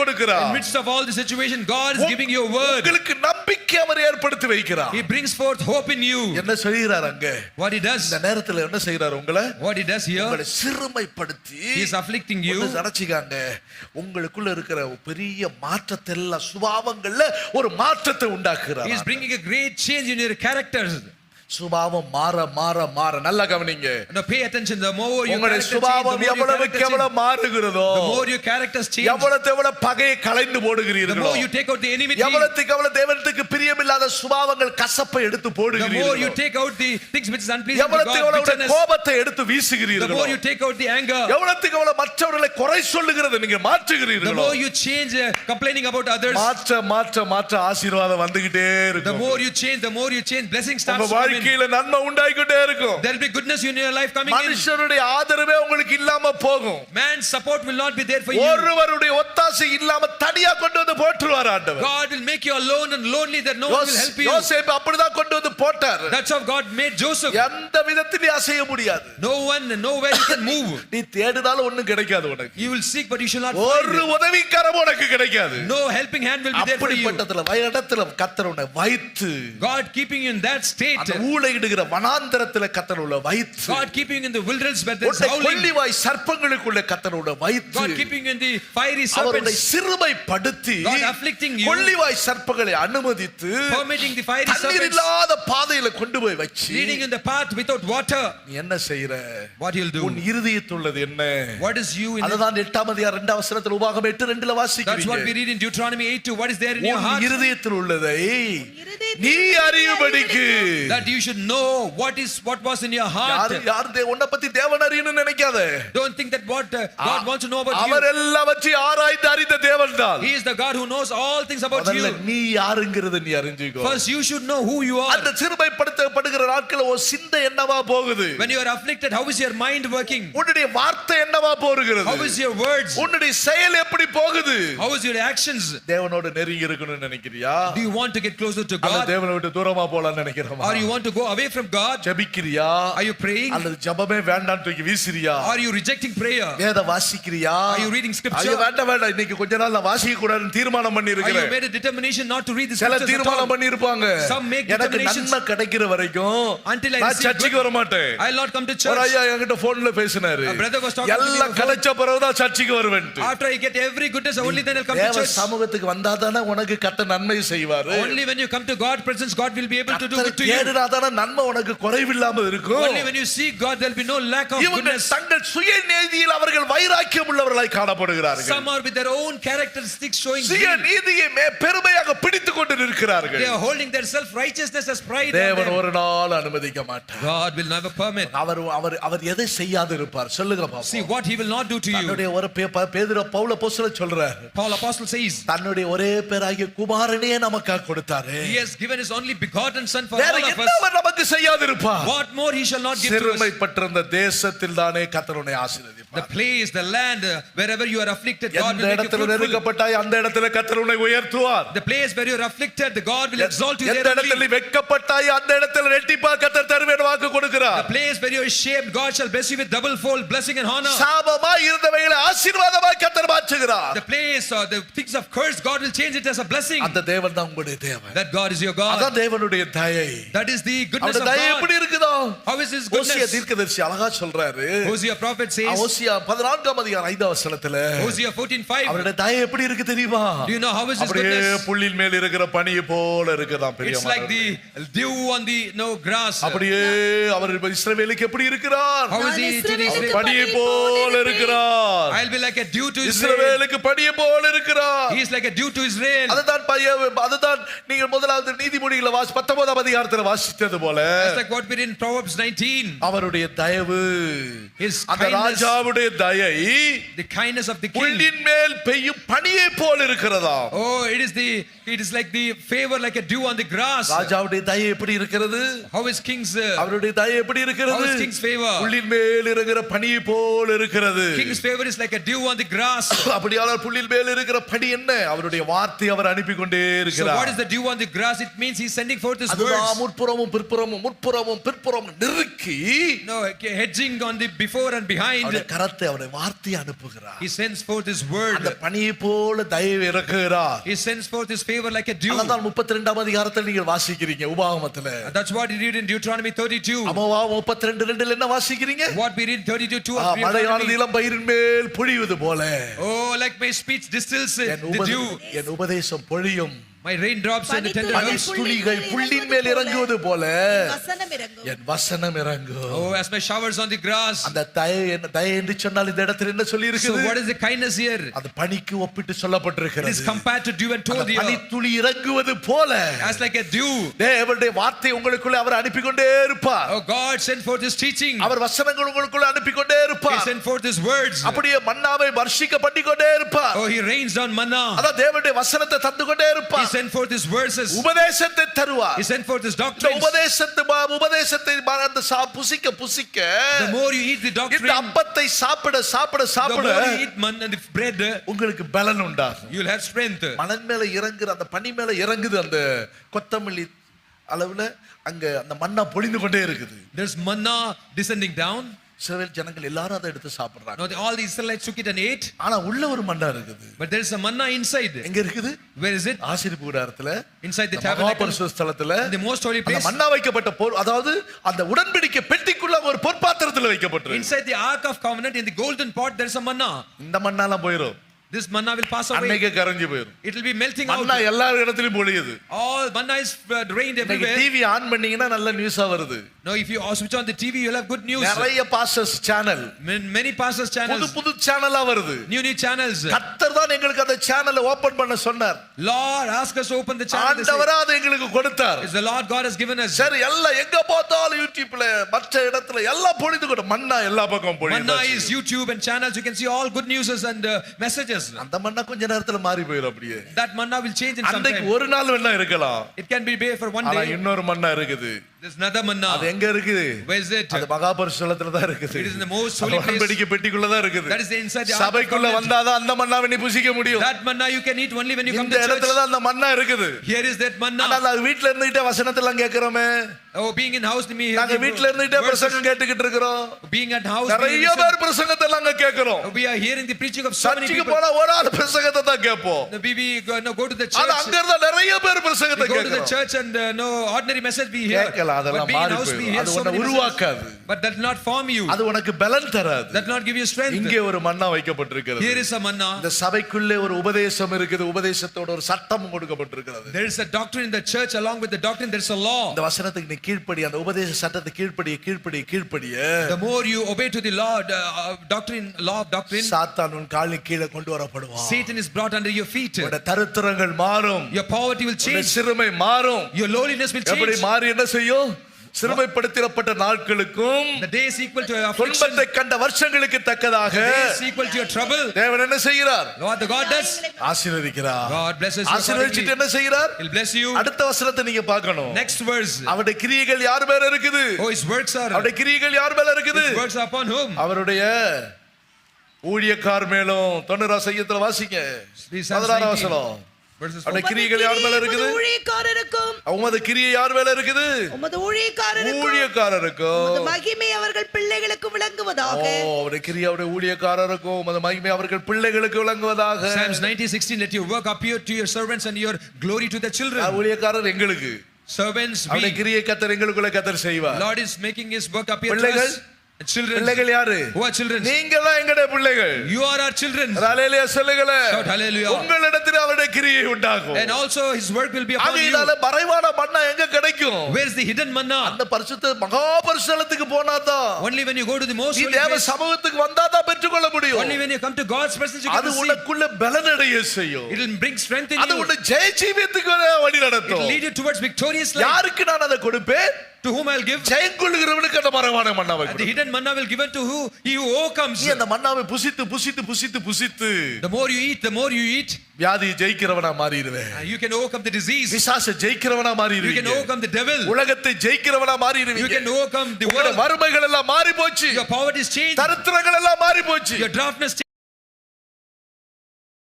கொடுக்கிறார் In midst of all the situation, God is giving you a word. உங்களுக்கு நம்பிக்கை அவர் ஏற்படுத்தி வைக்கிறார் He brings forth hope in you. என்ன செய்கிறார் அங்க What He does, இந்த நேரத்துல என்ன செய்கிறார் உங்களை what He does here, உங்களை சிறுமைப்படுத்தி He is afflicting you. நினைச்சுக்காங்க உங்களுக்குள்ள இருக்கிற பெரிய மாற்றத்தை எல்லாம் சுபாவங்கள்ல ஒரு மாற்றத்தை He is உண்டாக்குறார் bringing a great change in your characters. சுபாவம் மாற மாற மாற நல்லா கவனிங்க Now pay attention. The more your உங்களுடைய character change, the சுபாவம் எவ்வளவுக்கு எவ்வளவு மாறுகிறதோ the more your characters change, எவ்வளவு எவ்வளவு பகையை களைந்து the போடுகிறீர்களோ more you take out the enmity, எவ்வளவுக்கு எவ்வளவு தேவனத்துக்கு பிரியமில்லாத சுபாவங்கள் கசப்பை எடுத்து the more you போடுகிறீர்களோ take out the things which is unpleasing to எவ்வளவுக்கு God, எவ்வளவு bitterness, கோபத்தை எடுத்து the வீசுகிறீர்களோ more you take out the anger, எவ்வளவுக்கு எவ்வளவு மற்றவர்களை குறை சொல்லுகிறது நீங்க the மாற்றுகிறீர்களோ more you change uh, complaining about others, மாற்ற மாற்ற மாற்ற ஆசீர்வாதம் வந்துகிட்டே the இருக்கும் more you change, the more you change, blessing உங்க starts to come in. வாழ்க்கையில நன்மை உண்டாகிக்கிட்டே இருக்கும் There will be goodness in your life coming in. மனுஷருடைய ஆதரவே உங்களுக்கு இல்லாம போகும் Man's support will not be there for you. ஒருவருடைய ஒத்தாசை இல்லாம தனியா கொண்டு வந்து போட்டுருவார் ஆண்டவர் God will make you alone and lonely that no one will help you. யோசேப்பு அப்படிதான் கொண்டு வந்து போட்டார் That's how God made Joseph. எந்த விதத்திலையும் அசைய முடியாது No one, nowhere you can move. நீ தேடினாலும் ஒண்ணும் கிடைக்காது உனக்கு You will seek, but you shall not ஒரு. உதவிக்கரம் உனக்கு கிடைக்காது No helping hand will be there for you. அப்படிப்பட்டதுல இடத்துல கத்தர் உன்னை வைத்து God keeping you in that state. ஊழையிடுகிற வனாந்தரத்துல God keeping you in the wilderness where there's உன்னை howling. கொள்ளிவாய் சர்ப்பங்களுக்குள்ள உள்ள வைத்து God keeping you in the fiery அவருடைய serpents. சிறுமைப்படுத்தி God afflicting you. கொள்ளிவாய் சர்ப்பங்களை அனுமதித்து Permitting the fiery தண்ணீர் serpents. இல்லாத பாதையில கொண்டு போய் வச்சு Leading in the path without water. நீ என்ன செய்யற What you'll do. உன் இருதயத்துள்ளது என்ன What is you in the, அதுதான் எட்டாம் அதிகாரம் இரண்டாம் வசனத்தில் உபாகம் எட்டு ரெண்டுல That's what we வாசிக்கிறீங்க read in Deuteronomy 8 2. What is there in your உன் heart? இருதயத்தில் உள்ளதை நீ அறியும்படிக்கு That you should know what is what was in your heart. யாரு யாரு உன்னை பத்தி தேவன் அறியணும்னு நினைக்காத Don't think that what uh, God wants to know about our you. எல்லாவற்றையும் ஆராய்ந்து அறிந்த தேவன் தான் He is the God who knows all things about you. நீ யாருங்கிறத நீ அறிஞ்சுக்கோ First, you should know who you are. அந்த சிறுமைப்படுத்தப்படுகிற நாட்கள் உன் சிந்தை என்னவா போகுது When you are afflicted, how is your mind working? உன்னுடைய வார்த்தை என்னவா How போகிறது is your words? உன்னுடைய செயல் எப்படி போகுது How is your actions? தேவனோட நெருங்கி இருக்கணும்னு நினைக்கிறியா Do you want to get closer to அல்லது God? தேவனை விட்டு தூரமா போலாம்னு நினைக்கிறோமா Or you want to go away from God? ஜெபிக்கிறியா Are you praying? அல்லது ஜெபமே வேண்டாம் தூக்கி வீசுறியா Are you rejecting prayer? வேத வாசிக்கிறியா Are you reading scripture? ஐயோ வேண்டாம் வேண்டாம் இன்னைக்கு கொஞ்ச நாள் நான் வாசிக்க கூடாதுன்னு தீர்மானம் பண்ணி you இருக்கிறேன் made a determination not to read the சில scriptures தீர்மானம்? பண்ணி இருப்பாங்க Some make எனக்கு. நன்மை கிடைக்கிற வரைக்கும் Until I நான் சர்ச்சுக்கு வர மாட்டேன் I'll not come to ஒரு church. ஐயா என்கிட்ட போன்ல பேசினாரு brother was talking எல்லாம் on phone. கிடைச்ச பிறகுதான் சர்ச்சுக்கு வருவேன் After I get every goodness, only then I'll come to தேவ church. சமூகத்துக்கு வந்தா தானே உனக்கு கத்த நன்மை செய்வாரு Only when you come to God's presence, God will be able to do good to you. தேடினா தானே நன்மை உனக்கு குறைவில்லாம இருக்கும் Only when you seek God, there'll be no lack of goodness. தங்கள் சுய நீதியில் அவர்கள் வைராக்கியம் உள்ளவர்களாய் காணப்படுகிறார்கள் Some are with their own characteristics showing சுய greed. நீதியை மே- பெருமையாக பிடித்துக் கொண்டு நிற்கிறார்கள் They are holding their self-righteousness as pride. தேவன். ஒரு நாள் அனுமதிக்க மாட்டார் God will never permit. அவர் அவர் அவர் எதை செய்யாது இருப்பார் சொல்லுங்க See பாப்போம் what he will not do to you. தன்னுடைய ஒரு பேதுரு பவுல போஸ்தலர் சொல்றார் Paul Apostle says, தன்னுடைய ஒரே பேராகிய குமாரனே நமக்காக கொடுத்தாரு He has given His only begotten Son for all of us. நமக்கு செய்யாது இருப்பார் What more He shall not give to us? சிறுமைப்பட்டிருந்த தேசத்தில் தானே கத்தருடைய The ஆசீர்வதிப்பார் place, the land, uh, wherever you are afflicted, God will make you. நெருக்கப்பட்டாய் அந்த இடத்துல கத்தருனை உயர்த்துவார் The place where you are afflicted, the God will exalt you எந்த இடத்துல வெட்கப்பட்டாய் அந்த இடத்துல ரெட்டிப்பா கத்தர் தருவேன் வாக்கு The கொடுக்கிறார் place where you are shamed, God shall bless you with double fold blessing and honor. சாபமாய் இருந்தவைகளை ஆசீர்வாதமாய் கத்தர் மாற்றுகிறார் The place or the things of curse, God will change it as a blessing. அந்த தேவன் தான் உங்களுடைய தேவன் That God is your God. அதான் தேவனுடைய தயை That is the goodness of தயை God. எப்படி இருக்குதோ How is His Hosea goodness? தீர்க்கதரிசி அழகா சொல்றாரு Hosea prophet says, ஓசியா பதினான்காம் அதிகாரம் ஐந்தாம் வசனத்துல Hosea 14:5. அவருடைய தயை எப்படி இருக்கு தெரியுமா Do you know how is His goodness? புள்ளின் மேல் இருக்கிற பனியை போல இருக்குதாம் It's like the dew on the no grass. அப்படியே அவர் இஸ்ரவேலுக்கு எப்படி இருக்கிறார்? பனியை போல இருக்கிறார் I'll be like a dew to Israel. இஸ்ரவேலுக்கு பனியை போல இருக்கிறார் He is like a dew to Israel. அதுதான் பைய அதுதான் நீங்க முதலாவது நீதிமொழிகளை வாசி பத்தொன்பதாம் அதிகாரத்துல வாசித்தது போல That's like what we read in Proverbs 19. அவருடைய தயவு His அந்த ராஜாவுடைய தயை the kindness of the king. புள்ளின் மேல் பெய்யும் பனியை போல் இருக்கிறதா Oh, it is the It is like the favor like a dew on the grass. ராஜாவுடைய தயை எப்படி இருக்கிறது How is king's uh, அவருடைய தயை எப்படி how இருக்கிறது is king's favor? புள்ளின் மேல் இருக்கிற பனி போல் இருக்கிறது King's favor is like a dew on the grass. அப்படியானால் புள்ளின் மேல் இருக்கிற பனி என்ன அவருடைய வார்த்தை அவர் அனுப்பி கொண்டே So what இருக்கிறார் is the dew on the grass? It means he's sending forth his அதுதான் words. முற்புறமும் பிற்புறமும் முற்புறமும் பிற்புறமும் நெருக்கி No, okay, hedging on the before and behind. அவருடைய கரத்தை அவருடைய வார்த்தையை அனுப்புகிறார் He sends forth his அந்த word. பனியை போல தயவு இறக்குகிறார் He sends forth his favor like a dew. அதான் முப்பத்தி ரெண்டாம் அதிகாரத்தில் நீங்கள் வாசிக்கிறீங்க உபாகமத்துல That's what he did in Deuteronomy 32. அமவா முப்பத்தி ரெண்டு ரெண்டுல என்ன வாசிக்கிறீங்க What we read 32 2 ah, of மழையானது. இளம் பயிரின் மேல் பொழிவது போல Oh, like my speech distills the dew. என் உபதேசம் பொழியும் My raindrops and the tender பனி herbs. துளிகள் புள்ளின் மேல் இறங்குவது போல வசனம் இறங்கும் என் வசனம் இறங்கும் Oh, as my showers on the grass. அந்த தய என்ன தய என்று சொன்னால் இந்த இடத்துல என்ன சொல்லி So இருக்குது what is the kindness here? அந்த பனிக்கு ஒப்பிட்டு It is சொல்லப்பட்டிருக்கிறது compared to dew and told பனி here. துளி இறங்குவது போல As like a dew. தேவனுடைய வார்த்தை உங்களுக்குள்ள அவர் அனுப்பி கொண்டே இருப்பார் Oh, God sent forth his teaching. அவர் வசனங்கள் உங்களுக்குள்ள அனுப்பி கொண்டே He இருப்பார் sent forth his words. அப்படியே மன்னாவை வர்ஷிக்க பண்ணி கொண்டே இருப்பார் Oh, he rains down manna. அதான் தேவனுடைய வசனத்தை தந்து கொண்டே He இருப்பார் sent forth his verses. உபதேசத்தை தருவார் He sent forth his இந்த doctrines. உபதேசத்தை உபதேசத்தை சா புசிக்க புசிக்க The more you eat the இந்த doctrine, அப்பத்தை சாப்பிட சாப்பிட the சாப்பிட more you eat manna and the bread, உங்களுக்கு பலன் உண்டாகும் you'll have strength. மணல் மேல இறங்குற அந்த பனி மேல இறங்குது அந்த கொத்தமல்லி அளவுல அங்க அந்த மண்ணா பொழிந்து கொண்டே இருக்குது There's manna descending down. இஸ்ரவேல் ஜனங்கள் எல்லாரும் அதை எடுத்து சாப்பிடுறாங்க the- all the Israelites took it and ate, ஆனா உள்ள ஒரு மண்ணா இருக்குது but there's a manna inside. எங்க இருக்குது Where is it? ஆசிரிப்பு கூடாரத்துல Inside the இந்த tabernacle, மகாபரிசுத்த ஸ்தலத்துல the most holy அந்த place. மண்ணா வைக்கப்பட்ட பொருள் அதாவது அந்த உடன்படிக்கை பெட்டிக்குள்ள ஒரு பொற்பாத்திரத்துல வைக்கப்பட்டிருக்கு Inside the ark of covenant, in the golden pot, there's a manna. இந்த மண்ணாலாம் போயிரும் This manna will pass away. அன்னைக்கு கரைஞ்சு போயிரும் It will be melting out. எல்லா இடத்துலயும் பொழியுது All manna is uh, rained everywhere. TV on பண்ணீங்கன்னா நல்ல நியூஸா வருது Now, if you switch on the TV, you'll have good news. நிறைய சேனல் Man- Many pastors' புது channels, புது சேனலா வருது new new channels. கர்த்தர் தான் எங்களுக்கு அந்த சேனலை ஓபன் பண்ண சொன்னார் Lord, ask us to open the channel. ஆண்டவரா அதை எங்களுக்கு கொடுத்தார் It's the Lord God has given us. சரி எல்லாம் எங்க பார்த்தாலும் யூடியூப்ல மற்ற இடத்துல எல்லாம் பொழிந்து கொண்டு மண்ணா எல்லா பக்கம் Manna is YouTube and channels. You can see all good news and uh, messages. அந்த மண்ணா கொஞ்ச நேரத்துல மாறி போயிடும் அப்படியே That manna will change in some அன்னைக்கு time. ஒரு நாள் வேணா இருக்கலாம் It can be bare for one ஆனா day. இன்னொரு மண்ணா இருக்குது There's another அது manna. எங்க இருக்குது Where is it? அது மகாபரிசுலத்துல தான் இருக்குது It is in the most holy place. உடன்படிக்கை பெட்டிக்குள்ள தான் இருக்குது That is the inside the ark of சபைக்குள்ள covenant. வந்தாதான் அந்த மண்ணாவை நீ புசிக்க முடியும் That manna you can eat only when you come இந்த to இடத்துல church. தான் அந்த மண்ணா இருக்குது Here is that ஆனா manna. நாங்க வீட்ல இருந்துகிட்டே வசனத்தெல்லாம் கேட்கிறோமே Oh, being in house, me நாங்க வீட்ல இருந்துகிட்டே பிரசங்கம் கேட்டுக்கிட்டு இருக்கிறோம் being at house, being நிறைய பேர் பிரசங்கத்தை நாங்க கேட்கிறோம் we are hearing the preaching of so many சர்ச்சுக்கு people. போனா ஒரு ஆள் பிரசங்கத்தை தான் கேட்போம் No, We, we go, no, go to the ஆனா church. அங்க இருந்தா நிறைய பேர் பிரசங்கத்தை We go to the கேட்கிறோம் church and uh, no ordinary message we hear. கேட்கல But அதெல்லாம் மாறி போயிடும் அது உன்னை. உருவாக்காது But that will not form you. அது உனக்கு பலன் தராது That will not give you strength. இங்கே ஒரு மண்ணா வைக்கப்பட்டிருக்கிறது Here is a manna. இந்த சபைக்குள்ளே ஒரு உபதேசம் இருக்குது உபதேசத்தோட ஒரு சட்டம் கொடுக்கப்பட்டிருக்கிறது There is a doctrine in the church. Along with the doctrine, there is a law. இந்த வசனத்துக்கு நீ கீழ்ப்படி அந்த உபதேச சட்டத்தை கீழ்ப்படிய கீழ்ப்படிய கீழ்ப்படிய The more you obey to the law, uh, uh, doctrine, law of doctrine, சாத்தான் உன் காலின் கீழே கொண்டு வரப்படுவான் Satan is brought under your feet. உன்னுடைய தருத்திரங்கள் மாறும் Your poverty will change. சிறுமை மாறும் Your lowliness will எப்படி change. மாறி என்ன செய்யும் சிறுமைப்படுத்தப்பட்ட நாட்களுக்கும் The day is equal to your affliction. துன்பத்தை கண்ட வருஷங்களுக்கு தக்கதாக is equal to your trouble. தேவன் என்ன செய்கிறார் What the God does, ஆசீர்வதிக்கிறார் God blesses you ஆசீர்வதிச்சிட்டு accordingly. என்ன செய்கிறார் He'll bless you. அடுத்த வசனத்தை நீங்க பார்க்கணும் Next verse. அவருடைய கிரியைகள் யார் மேல இருக்குது Oh, his works are. அவருடைய கிரியைகள் யார் மேல இருக்குது His works upon whom? அவருடைய ஊழியக்கார் மேலும் தொண்ணூறா செய்யத்துல வாசிங்க பதினாறாம் 19. வசனம் அவருடைய உமது கிரியைகள் யார் மேல இருக்குது ஊழியக்காரருக்கும் உமது கிரியை யார் மேல இருக்குது உமது ஊழியக்காரருக்கும் உமது மகிமை அவர்கள் பிள்ளைகளுக்கு ஓ விளங்குவதாக அவருடைய கிரியை அவருடைய ஊழியக்காரருக்கும் உமது மகிமை அவர்கள் பிள்ளைகளுக்கு விளங்குவதாக Psalms 90, 16. Let your work appear to your servants and your glory to the ah, children. ஊழியக்காரர் எங்களுக்கு Servants, அவருடைய we. கிரியை கத்தர் எங்களுக்குள்ள கத்தர் செய்வார் Lord is making his work appear to பிள்ளைகள்? us. And Children. பிள்ளைகள் யாரு Who are children? நீங்களாம் எங்களுடைய பிள்ளைகள் You are our children. அலையிலேயே சொல்லுங்களே Shout hallelujah. உங்களிடத்தில் அவருடைய கிரியை உண்டாகும் And also his work will be upon you. ஆகையினால மறைவான மண்ணா எங்க கிடைக்கும் Where is the hidden manna? அந்த பரிசுத்த மகா பரிசுத்தலத்துக்கு போனாதான் Only when you go to the most நீ holy தேவ place. சமூகத்துக்கு வந்தாதான் பெற்றுக்கொள்ள Only முடியும் when you come to God's presence you அது can receive. உனக்குள்ள பலனடைய செய்யும் It will bring strength in அது you. உன்னை ஜெய ஜீவியத்துக்கு வழி It will நடத்தும் lead you towards victorious life. யாருக்கு நான் அதை கொடுப்பேன் to whom I'll give. ஜெயங்கொள்ளுகிறவனுக்கு அந்த மறைவான மன்னாவை And the hidden manna will given to who? He who overcomes. நீ அந்த மன்னாவை புசித்து புசித்து புசித்து புசித்து The more you eat, the more you eat, வியாதியை ஜெயிக்கிறவனா மாறிடுவேன் uh, you can overcome the disease. பிசாசை ஜெயிக்கிறவனா You can மாறிடுவீங்க overcome the devil. உலகத்தை ஜெயிக்கிறவனா You மாறிடுவீங்க can overcome the உங்களோட world. வறுமைகள் எல்லாம் மாறி போச்சு Your poverty is changed. தரித்திரங்கள் எல்லாம் மாறி போச்சு Your darkness